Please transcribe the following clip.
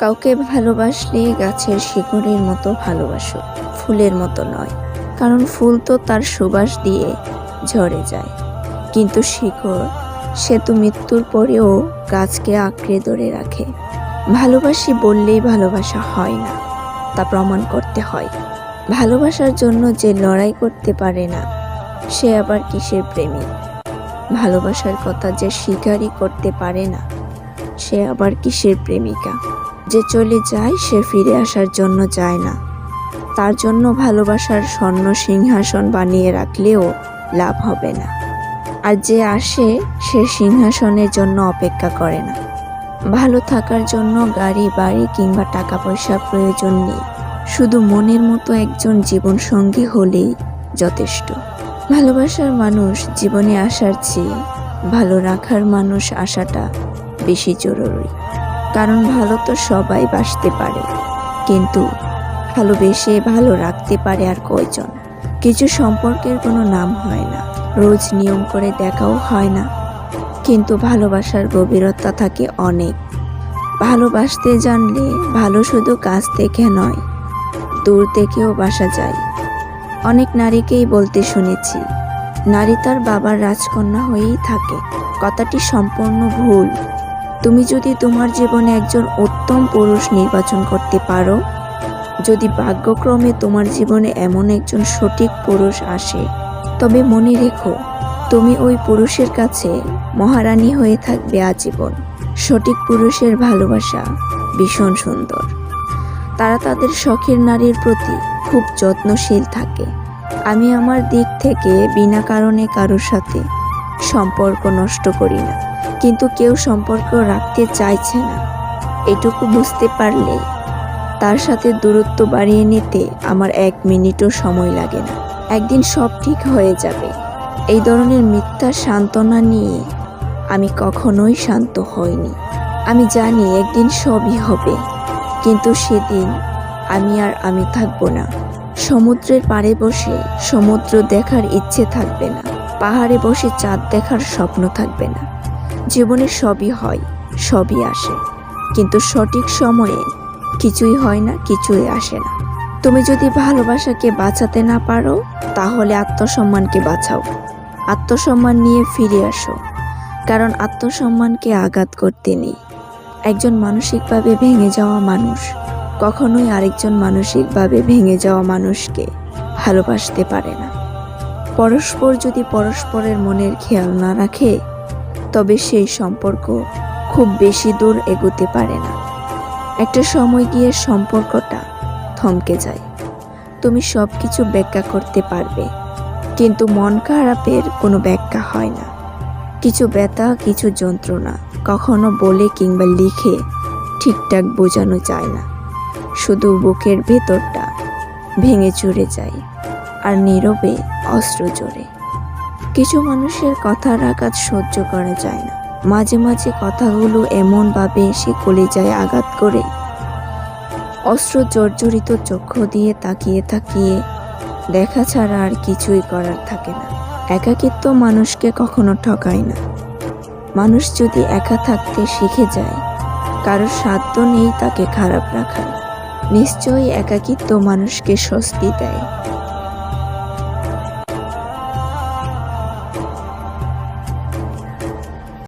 কাউকে ভালোবাসলে গাছের শিকড়ের মতো ভালোবাসো, ফুলের মতো নয়। কারণ ফুল তো তার সুবাস দিয়ে ঝরে যায়। কিন্তু শিকড়, সে তো মৃত্যুর পরেও গাছকে আঁকড়ে ধরে রাখে। ভালোবাসি বললেই ভালোবাসা হয় না, তা প্রমাণ করতে হয়। ভালোবাসার জন্য যে লড়াই করতে পারে না, সে আবার কিসের প্রেমিক ভালোবাসার কথা যে স্বীকারই করতে পারে না, সে আবার কিসের প্রেমিকা? যে চলে যায়, সে ফিরে আসার জন্য যায় না। তার জন্য ভালোবাসার স্বর্ণ সিংহাসন বানিয়ে রাখলেও লাভ হবে না। আর যে আসে, সে সিংহাসনের জন্য অপেক্ষা করে না। ভালো থাকার জন্য গাড়ি, বাড়ি কিংবা টাকা পয়সার প্রয়োজন নেই। শুধু মনের মতো একজন জীবনসঙ্গী হলেই যথেষ্ট। ভালোবাসার মানুষ জীবনে আসার চেয়ে ভালো রাখার মানুষ আসাটা বেশি জরুরি। কারণ ভালো তো সবাই বাসতে পারে। কিন্তু ভালোবেসে ভালো রাখতে পারে আর কয়জন? কিছু সম্পর্কের কোনো নাম হয় না। রোজ নিয়ম করে দেখাও হয় না। কিন্তু ভালোবাসার গভীরতা থাকে অনেক। ভালোবাসতে জানলে ভালো শুধু কাছ থেকে নয়, দূর থেকেও বাসা যায়। অনেক নারীকেই বলতে শুনেছি, নারী তার বাবার রাজকন্যা হয়েই থাকে। কথাটি সম্পূর্ণ ভুল। তুমি যদি তোমার জীবনে একজন উত্তম পুরুষ নির্বাচন করতে পারো, যদি ভাগ্যক্রমে তোমার জীবনে এমন একজন সঠিক পুরুষ আসে, তবে মনে রেখো, তুমি ওই পুরুষের কাছে মহারানী হয়ে থাকবে আজীবন। সঠিক পুরুষের ভালোবাসা ভীষণ সুন্দর। তারা তাদের শখের নারীর প্রতি খুব যত্নশীল থাকে। আমি আমার দিক থেকে বিনা কারণে কারোর সাথে সম্পর্ক নষ্ট করি না। কিন্তু কেউ সম্পর্ক রাখতে চাইছে না। এটুকু বুঝতে পারলে তার সাথে দূরত্ব বাড়িয়ে নিতে আমার এক মিনিটও সময় লাগে না। একদিন সব ঠিক হয়ে যাবে। এই ধরনের মিথ্যা সান্ত্বনা নিয়ে আমি কখনোই শান্ত হইনি। আমি জানি একদিন সবই হবে, কিন্তু সেদিন আমি আর আমি থাকব না। সমুদ্রের পাড়ে বসে সমুদ্র দেখার ইচ্ছে থাকবে না। পাহাড়ে বসে চাঁদ দেখার স্বপ্ন থাকবে না। জীবনে সবই হয়, সবই আসে। কিন্তু সঠিক সময়ে কিছুই হয় না, কিছুই আসে না। তুমি যদি ভালোবাসাকে বাঁচাতে না পারো, তাহলে আত্মসম্মানকে বাঁচাও। আত্মসম্মান নিয়ে ফিরে আসো। কারণ আত্মসম্মানকে আঘাত করতে নেই। একজন মানসিকভাবে ভেঙে যাওয়া মানুষ কখনোই আরেকজন মানসিকভাবে ভেঙে যাওয়া মানুষকে ভালোবাসতে পারে না। পরস্পর যদি পরস্পরের মনের খেয়াল না রাখে তবে সেই সম্পর্ক খুব বেশি দূর এগোতে পারে না। একটা সময় গিয়ে সম্পর্কটা থমকে যায়। তুমি সব কিছু ব্যাখ্যা করতে পারবে, কিন্তু মন খারাপের কোনো ব্যাখ্যা হয় না। কিছু ব্যথা, কিছু যন্ত্রণা কখনো বলে কিংবা লিখে ঠিকঠাক বোঝানো যায় না। শুধু বুকের ভেতরটা ভেঙে চুরে যায়, আর নীরবে অস্ত্র জোরে। কিছু মানুষের কথার আঘাত সহ্য করা যায় না। মাঝে মাঝে কথাগুলো এমনভাবে এসে কলিজায় আঘাত করে। অস্ত্র জর্জরিত চক্ষু দিয়ে তাকিয়ে তাকিয়ে দেখা ছাড়া আর কিছুই করার থাকে না। একাকিত্ব মানুষকে কখনো ঠকায় না। মানুষ যদি একা থাকতে শিখে যায়, কারোর সাধ্য নেই তাকে খারাপ রাখার। নিশ্চয়ই একাকিত্ব মানুষকে স্বস্তি দেয়।